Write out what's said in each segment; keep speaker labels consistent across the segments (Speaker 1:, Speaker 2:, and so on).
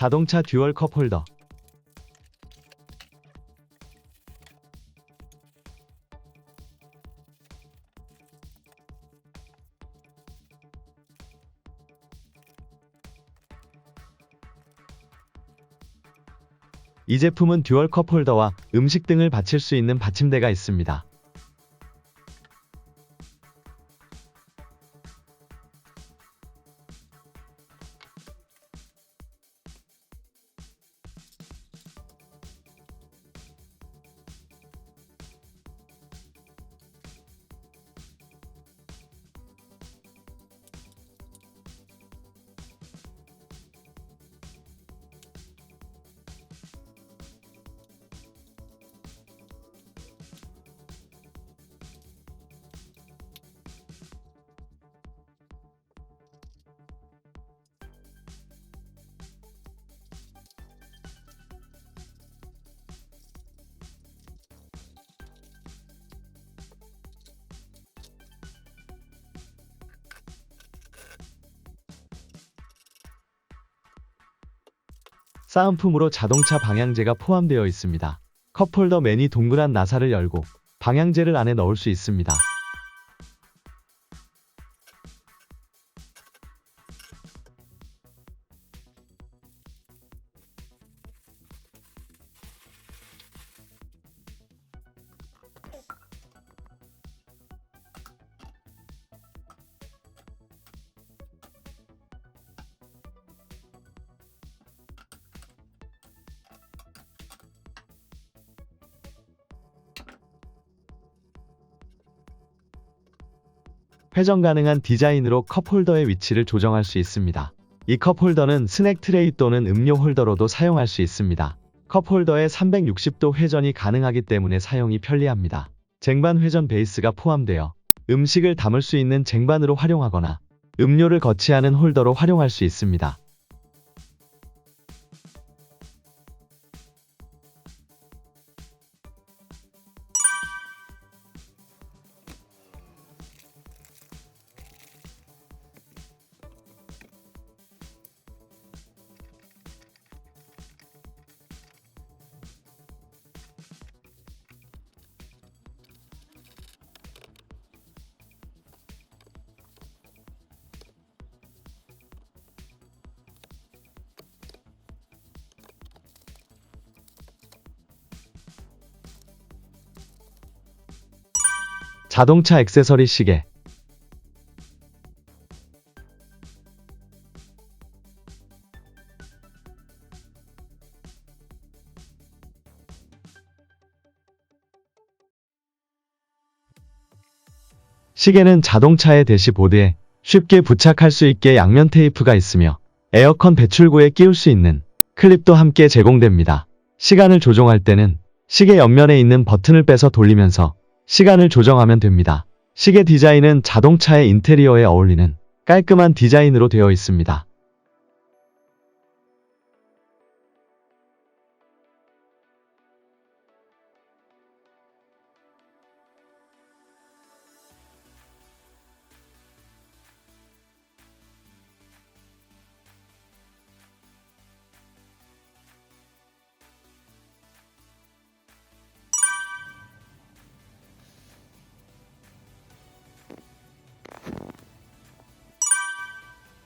Speaker 1: 자동차 듀얼 컵 홀더 이 제품은 듀얼 컵 홀더와 음식 등을 받칠 수 있는 받침대가 있습니다. 싸움품으로 자동차 방향제가 포함되어 있습니다. 컵홀더 맨이 동그란 나사를 열고 방향제를 안에 넣을 수 있습니다. 회전 가능한 디자인으로 컵홀더의 위치를 조정할 수 있습니다. 이 컵홀더는 스낵 트레이 또는 음료 홀더로도 사용할 수 있습니다. 컵홀더에 360도 회전이 가능하기 때문에 사용이 편리합니다. 쟁반 회전 베이스가 포함되어 음식을 담을 수 있는 쟁반으로 활용하거나 음료를 거치하는 홀더로 활용할 수 있습니다. 자동차 액세서리 시계 시계는 자동차의 대시보드에 쉽게 부착할 수 있게 양면 테이프가 있으며 에어컨 배출구에 끼울 수 있는 클립도 함께 제공됩니다. 시간을 조종할 때는 시계 옆면에 있는 버튼을 빼서 돌리면서 시간을 조정하면 됩니다. 시계 디자인은 자동차의 인테리어에 어울리는 깔끔한 디자인으로 되어 있습니다.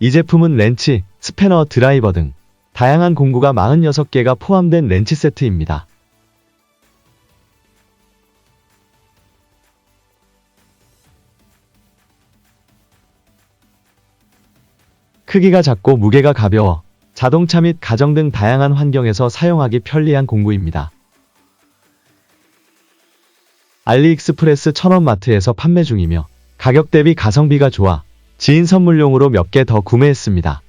Speaker 1: 이 제품은 렌치, 스패너, 드라이버 등 다양한 공구가 46개가 포함된 렌치 세트입니다. 크기가 작고 무게가 가벼워 자동차 및 가정 등 다양한 환경에서 사용하기 편리한 공구입니다. 알리익스프레스 천원마트에서 판매 중이며 가격 대비 가성비가 좋아 지인 선물용으로 몇 개 더 구매했습니다.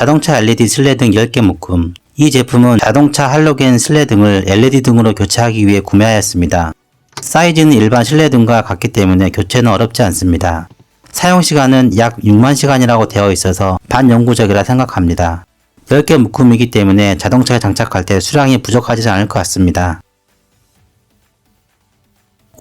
Speaker 2: 자동차 LED 슬레 등 10개 묶음. 이 제품은 자동차 할로겐 슬레 등을 LED 등으로 교체하기 위해 구매하였습니다. 사이즈는 일반 실내 등과 같기 때문에 교체는 어렵지 않습니다. 사용 시간은 약 6만 시간이라고 되어 있어서 반영구적이라 생각합니다. 10개 묶음이기 때문에 자동차에 장착할 때 수량이 부족하지 않을 것 같습니다.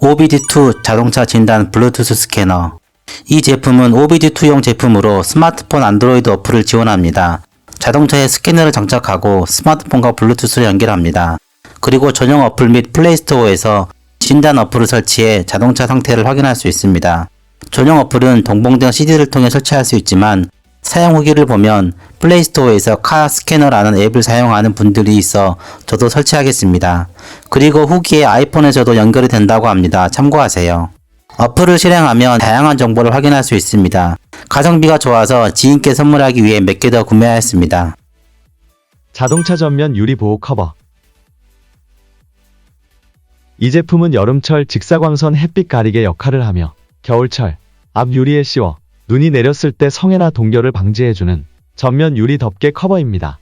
Speaker 2: OBD2 자동차 진단 블루투스 스캐너 이 제품은 OBD2용 제품으로 스마트폰 안드로이드 어플을 지원합니다. 자동차에 스캐너를 장착하고 스마트폰과 블루투스를 연결합니다. 그리고 전용 어플 및 플레이스토어에서 진단 어플을 설치해 자동차 상태를 확인할 수 있습니다. 전용 어플은 동봉된 CD를 통해 설치할 수 있지만 사용 후기를 보면 플레이스토어에서 카 스캐너라는 앱을 사용하는 분들이 있어 저도 설치하겠습니다. 그리고 후기에 아이폰에서도 연결이 된다고 합니다. 참고하세요. 어플을 실행하면 다양한 정보를 확인할 수 있습니다. 가성비가 좋아서 지인께 선물하기 위해 몇 개 더 구매하였습니다.
Speaker 1: 자동차 전면 유리 보호 커버. 이 제품은 여름철 직사광선 햇빛 가리개 역할을 하며 겨울철 앞 유리에 씌워 눈이 내렸을 때 성해나 동결을 방지해주는 전면 유리 덮개 커버입니다.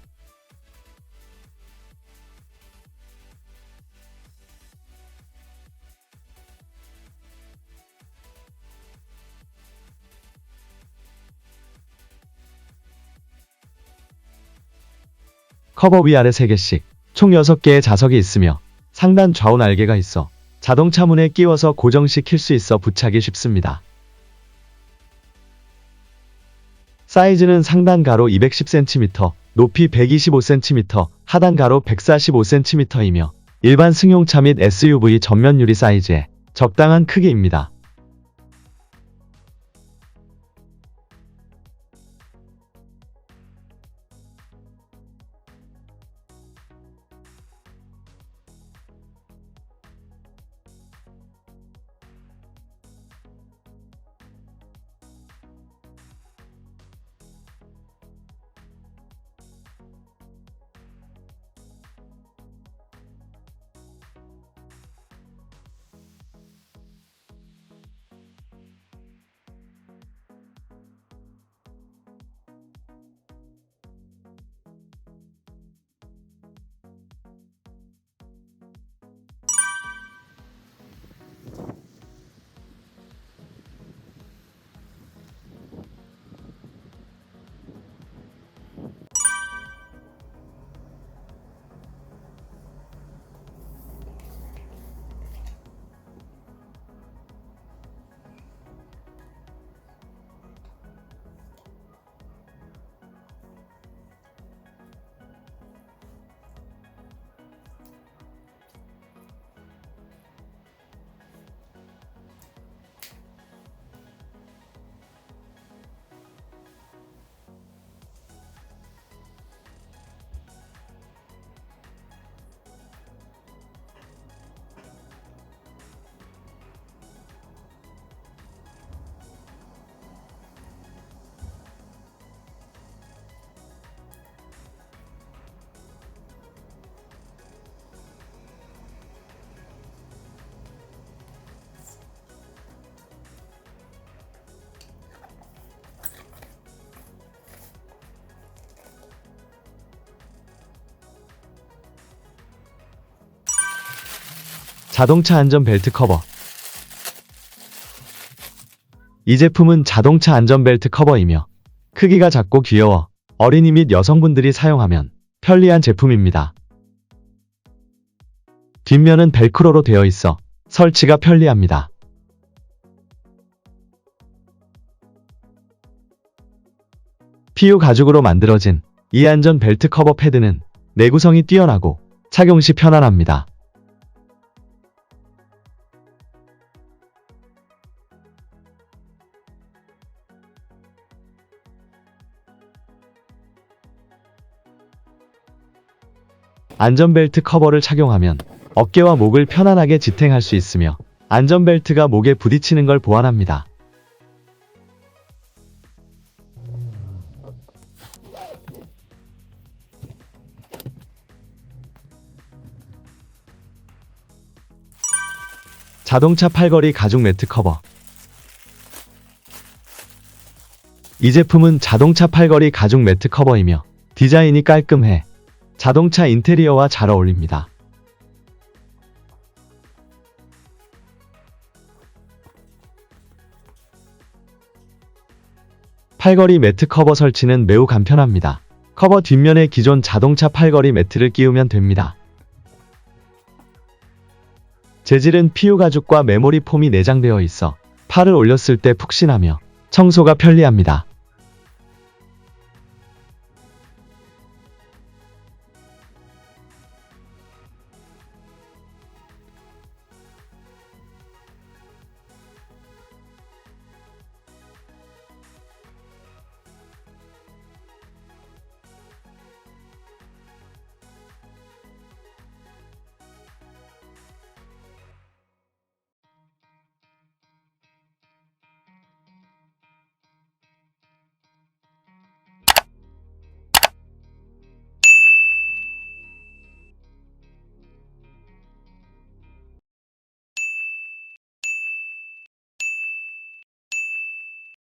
Speaker 1: 커버 위아래 3개씩 총 6개의 자석이 있으며 상단 좌우 날개가 있어 자동차 문에 끼워서 고정시킬 수 있어 부착이 쉽습니다. 사이즈는 상단 가로 210cm, 높이 125cm, 하단 가로 145cm이며 일반 승용차 및 SUV 전면 유리 사이즈에 적당한 크기입니다. 자동차 안전 벨트 커버. 이 제품은 자동차 안전 벨트 커버이며 크기가 작고 귀여워 어린이 및 여성분들이 사용하면 편리한 제품입니다. 뒷면은 벨크로로 되어 있어 설치가 편리합니다. PU 가죽으로 만들어진 이 안전 벨트 커버 패드는 내구성이 뛰어나고 착용 시 편안합니다. 안전벨트 커버를 착용하면 어깨와 목을 편안하게 지탱할 수 있으며 안전벨트가 목에 부딪히는 걸 보완합니다. 자동차 팔걸이 가죽 매트 커버 이 제품은 자동차 팔걸이 가죽 매트 커버이며 디자인이 깔끔해 자동차 인테리어와 잘 어울립니다. 팔걸이 매트 커버 설치는 매우 간편합니다. 커버 뒷면에 기존 자동차 팔걸이 매트를 끼우면 됩니다. 재질은 PU 가죽과 메모리 폼이 내장되어 있어 팔을 올렸을 때 푹신하며 청소가 편리합니다.